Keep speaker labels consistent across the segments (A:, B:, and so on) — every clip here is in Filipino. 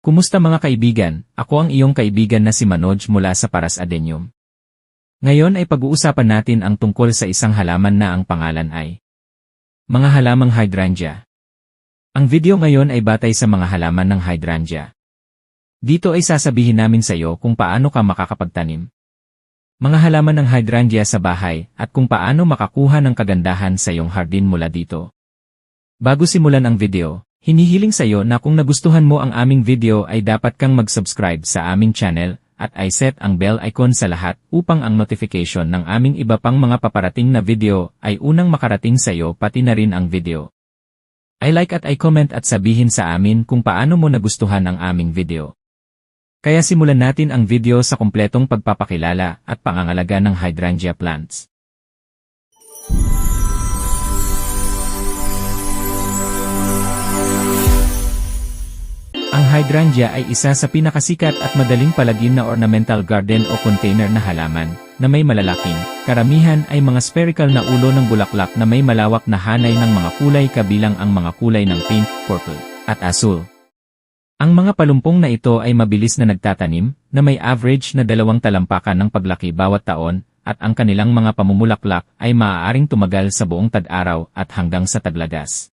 A: Kumusta mga kaibigan? Ako ang iyong kaibigan na si Manoj mula sa Paras Adenium. Ngayon ay pag-uusapan natin ang tungkol sa isang halaman na ang pangalan ay mga halamang hydrangea. Ang video ngayon ay batay sa mga halaman ng hydrangea. Dito ay sasabihin namin sa iyo kung paano ka makakapagtanim. Mga halaman ng hydrangea sa bahay at kung paano makakuha ng kagandahan sa iyong hardin mula dito. Bago simulan ang video, Hinihiling sa iyo na kung nagustuhan mo ang aming video ay dapat kang mag-subscribe sa aming channel at ay set ang bell icon sa lahat upang ang notification ng aming iba pang mga paparating na video ay unang makarating sa iyo pati na rin ang video. I like at I comment at sabihin sa amin kung paano mo nagustuhan ang aming video. Kaya simulan natin ang video sa kumpletong pagpapakilala at pangangalaga ng hydrangea plants. Ang hydrangea ay isa sa pinakasikat at madaling palagim na ornamental garden o container na halaman, na may malalaking, karamihan ay mga spherical na ulo ng bulaklak na may malawak na hanay ng mga kulay kabilang ang mga kulay ng pink, purple, at asul. Ang mga palumpong na ito ay mabilis na nagtatanim, na may average na dalawang talampakan ng paglaki bawat taon, at ang kanilang mga pamumulaklak ay maaaring tumagal sa buong tag-araw at hanggang sa taglagas.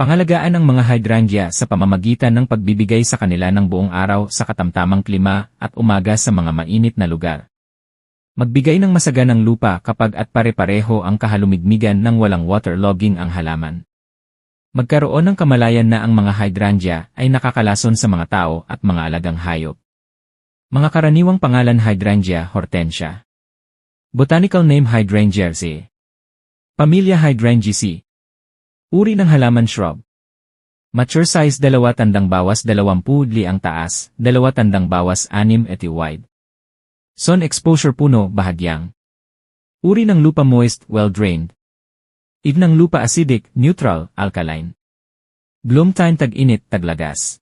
A: Pangalagaan ng mga hydrangea sa pamamagitan ng pagbibigay sa kanila ng buong araw sa katamtamang klima at umaga sa mga mainit na lugar. Magbigay ng masaganang lupa kapag at pare-pareho ang kahalumigmigan ng walang waterlogging ang halaman. Magkaroon ng kamalayan na ang mga hydrangea ay nakakalason sa mga tao at mga alagang hayop. Mga karaniwang pangalan hydrangea hortensia. Botanical name Hydrangeaceae. Pamilya Hydrangeaceae. Uri ng halaman shrub. Mature size dalawa tandang bawas 20 li ang taas, dalawa tandang bawas 6 eti wide. Sun exposure puno bahagyang. Uri ng lupa moist, well-drained. Ig ng lupa acidic, neutral, alkaline. Bloom time tag-init, taglagas.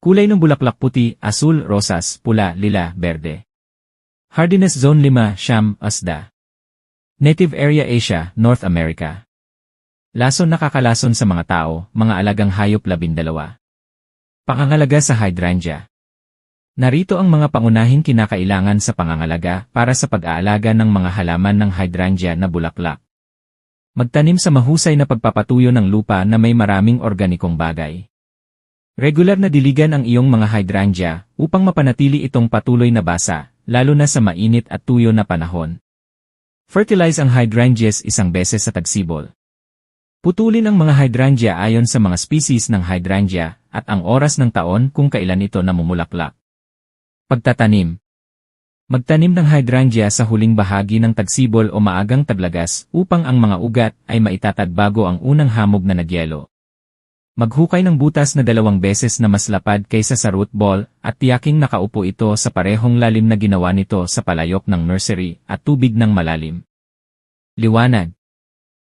A: Kulay ng bulaklak puti, asul, rosas, pula, lila, berde. Hardiness Zone 5, Sham, Asda. Native Area Asia, North America. Lason nakakalason sa mga tao, mga alagang hayop labindalawa. Pangangalaga sa hydrangea. Narito ang mga pangunahing kinakailangan sa pangangalaga para sa pag-aalaga ng mga halaman ng hydrangea na bulaklak. Magtanim sa mahusay na pagpapatuyo ng lupa na may maraming organikong bagay. Regular na diligan ang iyong mga hydrangea upang mapanatili itong patuloy na basa, lalo na sa mainit at tuyo na panahon. Fertilize ang hydrangeas isang beses sa tagsibol. Putulin ang mga hydrangea ayon sa mga species ng hydrangea at ang oras ng taon kung kailan ito namumulaklak. Pagtatanim Magtanim ng hydrangea sa huling bahagi ng tagsibol o maagang taglagas upang ang mga ugat ay maitatag bago ang unang hamog na nagyelo. Maghukay ng butas na dalawang beses na mas lapad kaysa sa root ball at tiyaking nakaupo ito sa parehong lalim na ginawa nito sa palayok ng nursery at tubig ng malalim. Liwanag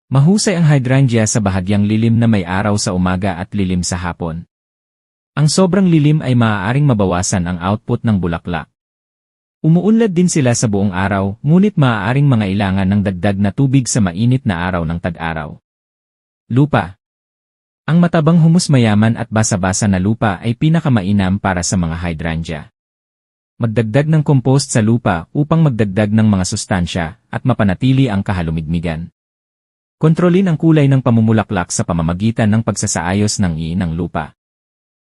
A: Mahusay ang hydrangea sa bahagyang lilim na may araw sa umaga at lilim sa hapon. Ang sobrang lilim ay maaaring mabawasan ang output ng bulaklak. Umuunlad din sila sa buong araw, ngunit maaaring mangailangan ng dagdag na tubig sa mainit na araw ng tag-araw. Lupa Ang matabang humus mayaman at basa-basa na lupa ay pinakamainam para sa mga hydrangea. Magdagdag ng compost sa lupa upang magdagdag ng mga sustansya at mapanatili ang kahalumigmigan. Kontrolin ang kulay ng pamumulaklak sa pamamagitan ng pagsasaayos ng I ng lupa.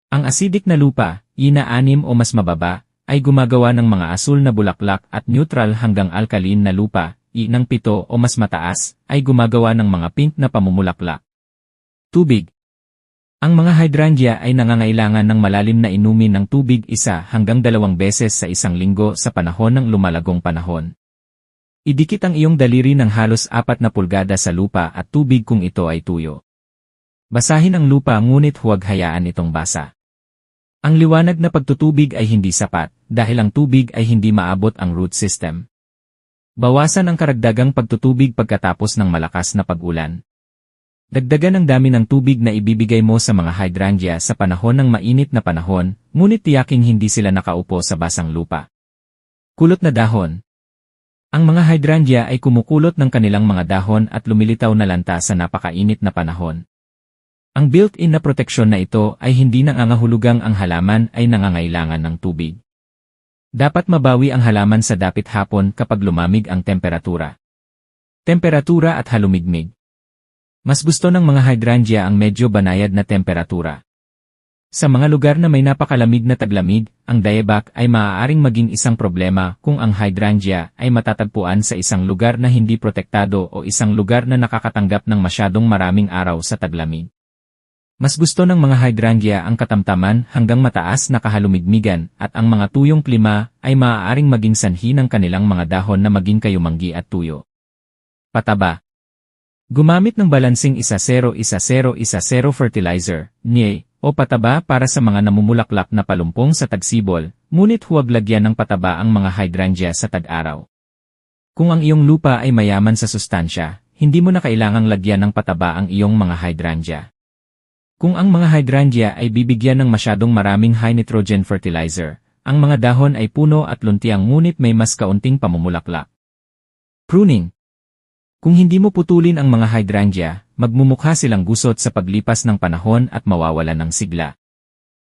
A: Ang acidic na lupa, I na o mas mababa, ay gumagawa ng mga asul na bulaklak at neutral hanggang alkaline na lupa, I ng pito o mas mataas, ay gumagawa ng mga pink na pamumulaklak. Tubig Ang mga hydrangea ay nangangailangan ng malalim na inumin ng tubig isa hanggang dalawang beses sa isang linggo sa panahon ng lumalagong panahon. Idikit ang iyong daliri ng halos apat na pulgada sa lupa at tubig kung ito ay tuyo. Basahin ang lupa ngunit huwag hayaan itong basa. Ang liwanag na pagtutubig ay hindi sapat dahil ang tubig ay hindi maabot ang root system. Bawasan ang karagdagang pagtutubig pagkatapos ng malakas na pag-ulan. Dagdagan ang dami ng tubig na ibibigay mo sa mga hydrangea sa panahon ng mainit na panahon, ngunit tiyaking hindi sila nakaupo sa basang lupa. Kulot na dahon, ang mga hydrangea ay kumukulot ng kanilang mga dahon at lumilitaw na lanta sa napakainit na panahon. Ang built-in na proteksyon na ito ay hindi nangangahulugang ang halaman ay nangangailangan ng tubig. Dapat mabawi ang halaman sa dapit hapon kapag lumamig ang temperatura. Temperatura at halumigmig. Mas gusto ng mga hydrangea ang medyo banayad na temperatura. Sa mga lugar na may napakalamig na taglamig, ang dieback ay maaaring maging isang problema kung ang hydrangea ay matatagpuan sa isang lugar na hindi protektado o isang lugar na nakakatanggap ng masyadong maraming araw sa taglamig. Mas gusto ng mga hydrangea ang katamtaman hanggang mataas na kahalumigmigan at ang mga tuyong klima ay maaaring maging sanhi ng kanilang mga dahon na maging kayumanggi at tuyo. Pataba Gumamit ng balansing isa-0-isa-0-isa-0 fertilizer, NIE, o pataba para sa mga namumulaklak na palumpong sa tagsibol, ngunit huwag lagyan ng pataba ang mga hydrangea sa tag-araw. Kung ang iyong lupa ay mayaman sa sustansya, hindi mo na kailangang lagyan ng pataba ang iyong mga hydrangea. Kung ang mga hydrangea ay bibigyan ng masyadong maraming high nitrogen fertilizer, ang mga dahon ay puno at luntiang ngunit may mas kaunting pamumulaklak. Pruning Kung hindi mo putulin ang mga hydrangea, magmumukha silang gusot sa paglipas ng panahon at mawawalan ng sigla.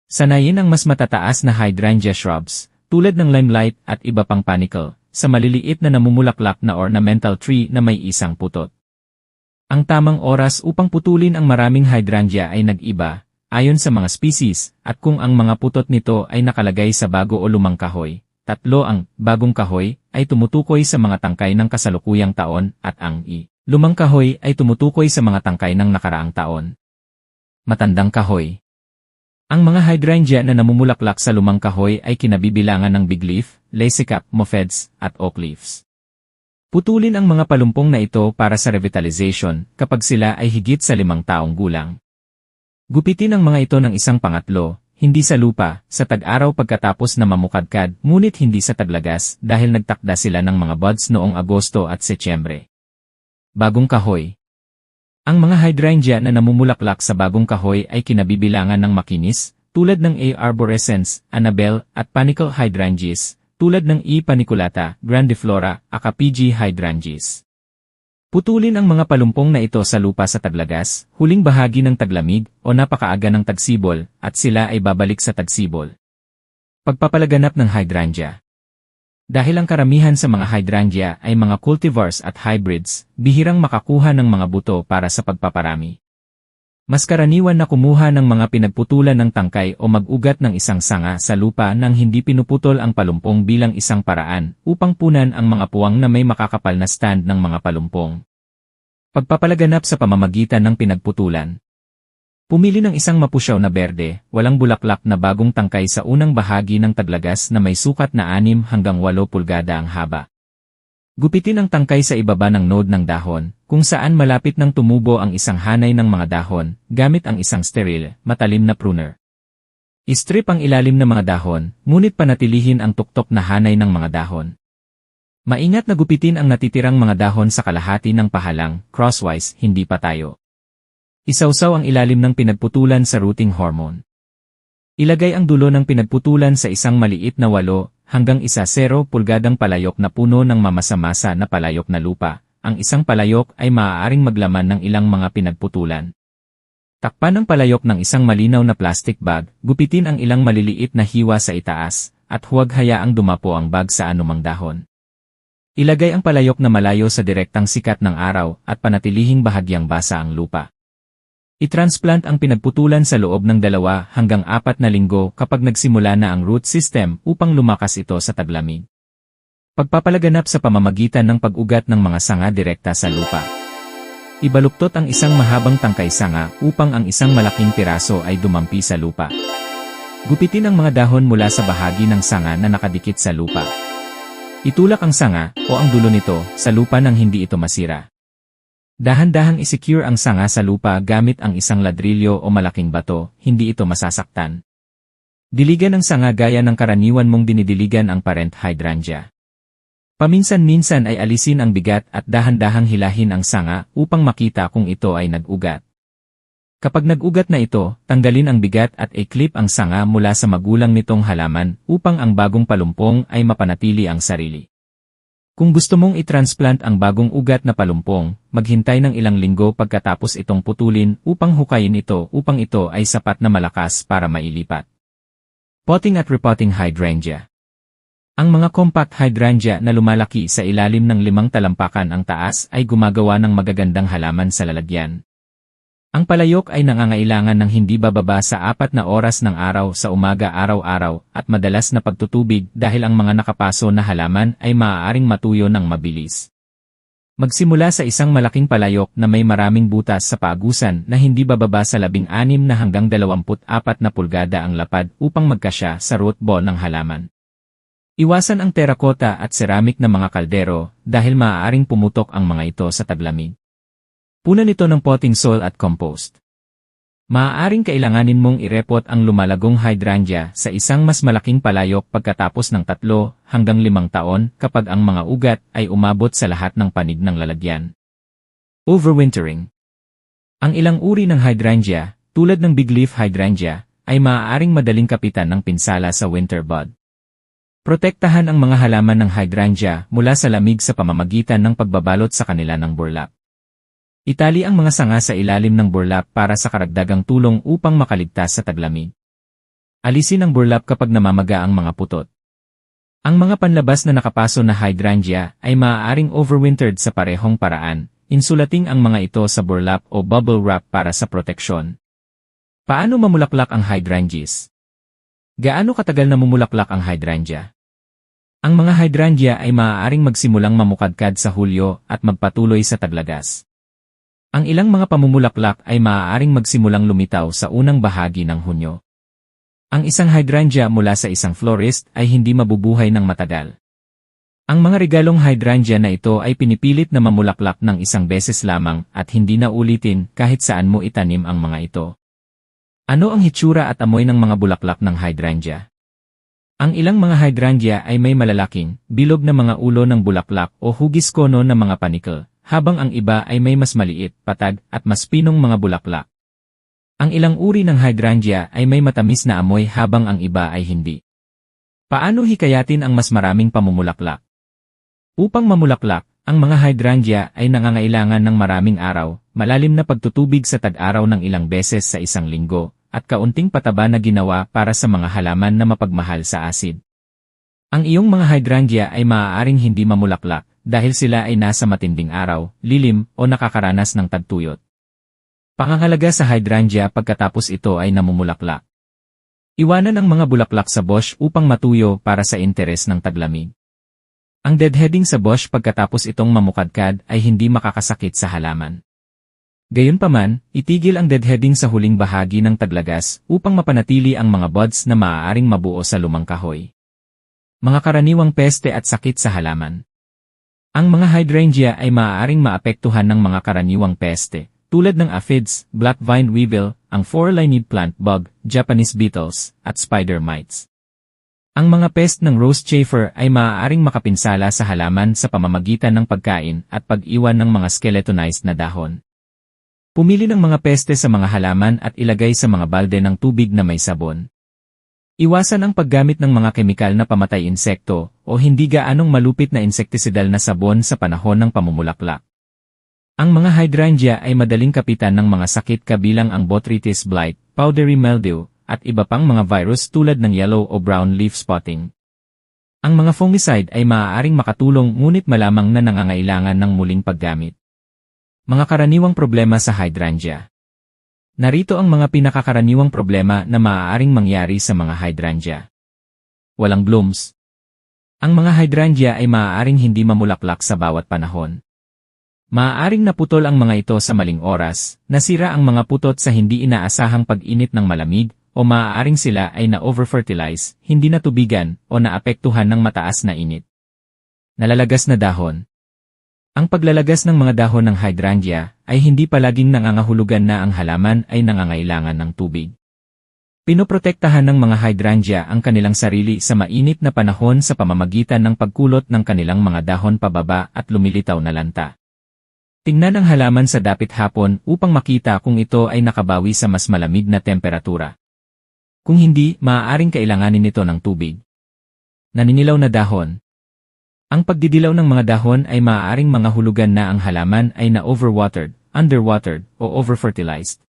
A: Sanayin ang mas matataas na hydrangea shrubs, tulad ng limelight at iba pang panicle, sa maliliit na namumulaklak na ornamental tree na may isang putot. Ang tamang oras upang putulin ang maraming hydrangea ay nag-iba, ayon sa mga species, at kung ang mga putot nito ay nakalagay sa bago o lumang kahoy. Tatlo ang bagong kahoy ay tumutukoy sa mga tangkay ng kasalukuyang taon at ang i. Lumang kahoy ay tumutukoy sa mga tangkay ng nakaraang taon. Matandang kahoy Ang mga hydrangea na namumulaklak sa lumang kahoy ay kinabibilangan ng big leaf, lacycap, mopheds, at oak leaves. Putulin ang mga palumpong na ito para sa revitalization kapag sila ay higit sa limang taong gulang. Gupitin ang mga ito ng isang pangatlo, hindi sa lupa, sa tag-araw pagkatapos na mamukadkad, ngunit hindi sa taglagas dahil nagtakda sila ng mga buds noong Agosto at Setyembre. Bagong kahoy Ang mga hydrangea na namumulaklak sa bagong kahoy ay kinabibilangan ng makinis, tulad ng A. arborescens, Annabelle, at Panicle hydrangeas, tulad ng E. paniculata, grandiflora, aka PG hydrangeas. Putulin ang mga palumpong na ito sa lupa sa taglagas, huling bahagi ng taglamig, o napakaaga ng tagsibol, at sila ay babalik sa tagsibol. Pagpapalaganap ng hydrangea Dahil ang karamihan sa mga hydrangea ay mga cultivars at hybrids, bihirang makakuha ng mga buto para sa pagpaparami. Mas karaniwan na kumuha ng mga pinagputulan ng tangkay o mag-ugat ng isang sanga sa lupa nang hindi pinuputol ang palumpong bilang isang paraan upang punan ang mga puwang na may makakapal na stand ng mga palumpong. Pagpapalaganap sa pamamagitan ng pinagputulan. Pumili ng isang mapusyaw na berde, walang bulaklak na bagong tangkay sa unang bahagi ng taglagas na may sukat na 6 hanggang 8 pulgada ang haba. Gupitin ang tangkay sa ibaba ng node ng dahon, kung saan malapit nang tumubo ang isang hanay ng mga dahon, gamit ang isang sterile, matalim na pruner. Istrip ang ilalim ng mga dahon, ngunit panatilihin ang tuktok na hanay ng mga dahon. Maingat na gupitin ang natitirang mga dahon sa kalahati ng pahalang, crosswise, hindi pa tayo. Isawsaw ang ilalim ng pinagputulan sa rooting hormone. Ilagay ang dulo ng pinagputulan sa isang maliit na walo, hanggang isa 0 pulgadang palayok na puno ng mamasamasa na palayok na lupa. Ang isang palayok ay maaaring maglaman ng ilang mga pinagputulan. Takpan ng palayok ng isang malinaw na plastic bag, gupitin ang ilang maliliit na hiwa sa itaas, at huwag hayaang dumapo ang bag sa anumang dahon. Ilagay ang palayok na malayo sa direktang sikat ng araw at panatilihing bahagyang basa ang lupa. I-transplant ang pinagputulan sa loob ng dalawa hanggang apat na linggo kapag nagsimula na ang root system upang lumakas ito sa taglamig. Pagpapalaganap sa pamamagitan ng pag-ugat ng mga sanga direkta sa lupa. Ibaluktot ang isang mahabang tangkay sanga upang ang isang malaking piraso ay dumampi sa lupa. Gupitin ang mga dahon mula sa bahagi ng sanga na nakadikit sa lupa. Itulak ang sanga o ang dulo nito sa lupa nang hindi ito masira. Dahan-dahang isecure ang sanga sa lupa gamit ang isang ladrilyo o malaking bato, hindi ito masasaktan. Diligan ang sanga gaya ng karaniwan mong dinidiligan ang parent hydrangea. Paminsan-minsan ay alisin ang bigat at dahan-dahang hilahin ang sanga upang makita kung ito ay nag-ugat. Kapag nag-ugat na ito, tanggalin ang bigat at i-clip ang sanga mula sa magulang nitong halaman upang ang bagong palumpong ay mapanatili ang sarili. Kung gusto mong i-transplant ang bagong ugat na palumpong, maghintay ng ilang linggo pagkatapos itong putulin upang hukayin ito upang ito ay sapat na malakas para mailipat. Potting at repotting hydrangea Ang mga compact hydrangea na lumalaki sa ilalim ng limang talampakan ang taas ay gumagawa ng magagandang halaman sa lalagyan. Ang palayok ay nangangailangan ng hindi bababa sa apat na oras ng araw sa umaga araw-araw at madalas na pagtutubig dahil ang mga nakapaso na halaman ay maaaring matuyo ng mabilis. Magsimula sa isang malaking palayok na may maraming butas sa paagusan na hindi bababa sa 16 na hanggang 24 na pulgada ang lapad upang magkasya sa root ball ng halaman. Iwasan ang terakota at ceramic na mga kaldero dahil maaaring pumutok ang mga ito sa taglamig. Punan ito ng potting soil at compost. Maaaring kailanganin mong irepot ang lumalagong hydrangea sa isang mas malaking palayok pagkatapos ng tatlo hanggang limang taon kapag ang mga ugat ay umabot sa lahat ng panig ng lalagyan. Overwintering Ang ilang uri ng hydrangea, tulad ng big leaf hydrangea, ay maaaring madaling kapitan ng pinsala sa winter bud. Protektahan ang mga halaman ng hydrangea mula sa lamig sa pamamagitan ng pagbabalot sa kanila ng burlap. Itali ang mga sanga sa ilalim ng burlap para sa karagdagang tulong upang makaligtas sa taglamig. Alisin ang burlap kapag namamaga ang mga putot. Ang mga panlabas na nakapaso na hydrangea ay maaaring overwintered sa parehong paraan, insulating ang mga ito sa burlap o bubble wrap para sa proteksyon. Paano mamulaklak ang hydrangeas? Gaano katagal na mamulaklak ang hydrangea? Ang mga hydrangea ay maaaring magsimulang mamukadkad sa Hulyo at magpatuloy sa taglagas. Ang ilang mga pamumulaklak ay maaaring magsimulang lumitaw sa unang bahagi ng Hunyo. Ang isang hydrangea mula sa isang florist ay hindi mabubuhay ng matagal. Ang mga regalong hydrangea na ito ay pinipilit na mamulaklak ng isang beses lamang at hindi na ulitin kahit saan mo itanim ang mga ito. Ano ang hitsura at amoy ng mga bulaklak ng hydrangea? Ang ilang mga hydrangea ay may malalaking, bilog na mga ulo ng bulaklak o hugis kono ng mga panikl, habang ang iba ay may mas maliit, patag, at mas pinong mga bulaklak. Ang ilang uri ng hydrangea ay may matamis na amoy habang ang iba ay hindi. Paano hikayatin ang mas maraming pamumulaklak? Upang mamulaklak, ang mga hydrangea ay nangangailangan ng maraming araw, malalim na pagtutubig sa tag-araw ng ilang beses sa isang linggo, at kaunting pataba na ginawa para sa mga halaman na mapagmahal sa asid. Ang iyong mga hydrangea ay maaaring hindi mamulaklak, dahil sila ay nasa matinding araw, lilim, o nakakaranas ng tagtuyot. Pangangalaga sa hydrangea pagkatapos ito ay namumulaklak. Iwanan ang mga bulaklak sa bush upang matuyo para sa interes ng taglamig. Ang deadheading sa bush pagkatapos itong mamukadkad ay hindi makakasakit sa halaman. Gayunpaman, itigil ang deadheading sa huling bahagi ng taglagas upang mapanatili ang mga buds na maaaring mabuo sa lumang kahoy. Mga karaniwang peste at sakit sa halaman. Ang mga hydrangea ay maaaring maapektuhan ng mga karaniwang peste, tulad ng aphids, black vine weevil, ang four-lined plant bug, Japanese beetles, at spider mites. Ang mga pest ng rose chafer ay maaaring makapinsala sa halaman sa pamamagitan ng pagkain at pag-iwan ng mga skeletonized na dahon. Pumili ng mga peste sa mga halaman at ilagay sa mga balde ng tubig na may sabon. Iwasan ang paggamit ng mga kemikal na pamatay insekto o hindi gaanong malupit na insektisidal na sabon sa panahon ng pamumulaklak. Ang mga hydrangea ay madaling kapitan ng mga sakit kabilang ang botrytis blight, powdery mildew, at iba pang mga virus tulad ng yellow o brown leaf spotting. Ang mga fungicide ay maaaring makatulong ngunit malamang na nangangailangan ng muling paggamit. Mga karaniwang problema sa hydrangea Narito ang mga pinakakaraniwang problema na maaaring mangyari sa mga hydrangea. Walang blooms. Ang mga hydrangea ay maaaring hindi mamulaklak sa bawat panahon. Maaaring naputol ang mga ito sa maling oras, nasira ang mga putot sa hindi inaasahang pag-init ng malamig, o maaaring sila ay na-overfertilize, hindi natubigan, o naapektuhan ng mataas na init. Nalalagas na dahon. Ang paglalagas ng mga dahon ng hydrangea ay hindi palaging nangangahulugan na ang halaman ay nangangailangan ng tubig. Pinoprotektahan ng mga hydrangea ang kanilang sarili sa mainit na panahon sa pamamagitan ng pagkulot ng kanilang mga dahon pababa at lumilitaw na lanta. Tingnan ang halaman sa dapit hapon upang makita kung ito ay nakabawi sa mas malamig na temperatura. Kung hindi, maaaring kailanganin nito ng tubig. Naninilaw na dahon, Ang pagdidilaw ng mga dahon ay maaaring mga hulugan na ang halaman ay na-overwatered, underwatered, o overfertilized.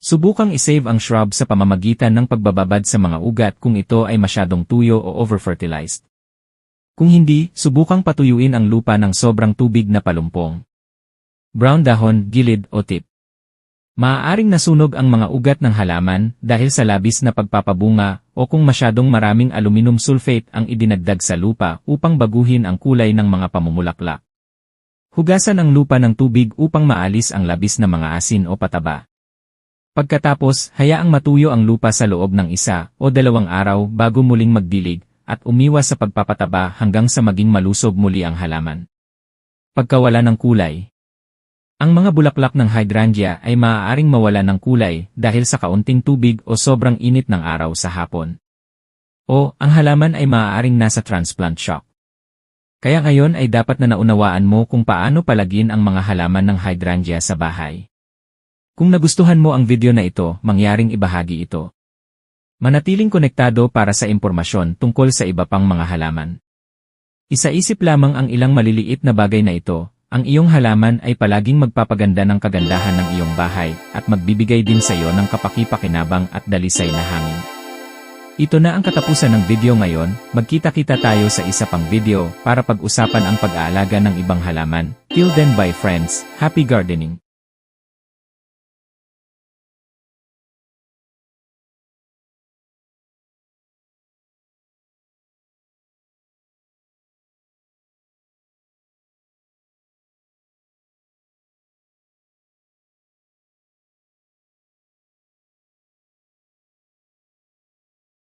A: Subukang isave ang shrub sa pamamagitan ng pagbababad sa mga ugat kung ito ay masyadong tuyo o overfertilized. Kung hindi, subukang patuyuin ang lupa ng sobrang tubig na palumpong. Brown dahon, gilid o tip. Maaaring nasunog ang mga ugat ng halaman dahil sa labis na pagpapabunga o kung masyadong maraming aluminum sulfate ang idinagdag sa lupa upang baguhin ang kulay ng mga pamumulaklak. Hugasan ang lupa ng tubig upang maalis ang labis na mga asin o pataba. Pagkatapos, hayaang matuyo ang lupa sa loob ng isa o dalawang araw bago muling magdilig at umiwas sa pagpapataba hanggang sa maging malusog muli ang halaman. Pagkawala ng kulay Ang mga bulaklak ng hydrangea ay maaaring mawala ng kulay dahil sa kaunting tubig o sobrang init ng araw sa hapon. O, ang halaman ay maaaring nasa transplant shock. Kaya ngayon ay dapat na naunawaan mo kung paano palagin ang mga halaman ng hydrangea sa bahay. Kung nagustuhan mo ang video na ito, mangyaring ibahagi ito. Manatiling konektado para sa impormasyon tungkol sa iba pang mga halaman. Isaisip lamang ang ilang maliliit na bagay na ito, ang iyong halaman ay palaging magpapaganda ng kagandahan ng iyong bahay at magbibigay din sa iyo ng kapaki-pakinabang at dalisay na hangin. Ito na ang katapusan ng video ngayon, magkita-kita tayo sa isa pang video para pag-usapan ang pag-aalaga ng ibang halaman. Till then bye friends, happy gardening!